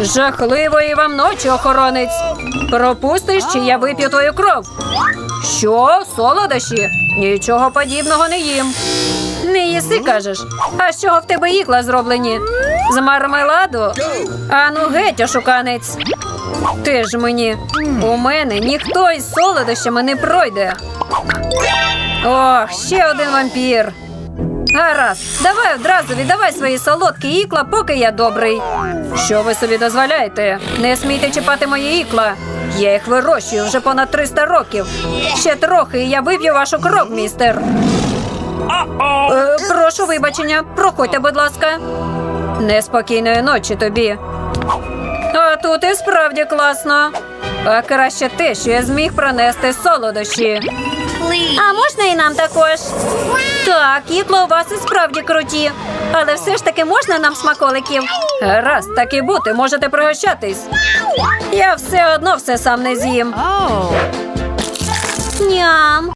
Жахливої вам ночі, охоронець. Пропустиш, чи я вип'ю твою кров. Що, солодощі? Нічого подібного не їм. Не їси, кажеш. А з чого в тебе ікла зроблені? З мармеладу? Ану геть, ошуканець. Ти ж мені. У мене ніхто із солодощами не пройде. Ох, ще один вампір. Гаразд, давай одразу віддавай свої солодкі ікла, поки я добрий. Що ви собі дозволяєте? Не смійте чіпати мої ікла. Я їх вирощую вже понад 300 років. Ще трохи, і я вип'ю вашу кров, містер. Е, прошу вибачення, проходьте, будь ласка. Неспокійної ночі тобі. А тут і справді класно. А краще те, що я зміг пронести солодощі. А можна і нам також? Так, гіпло, у вас і справді круті. Але все ж таки можна нам смаколиків? Раз так і бути, можете пригощатись. Я все одно все сам не з'їм. Ням.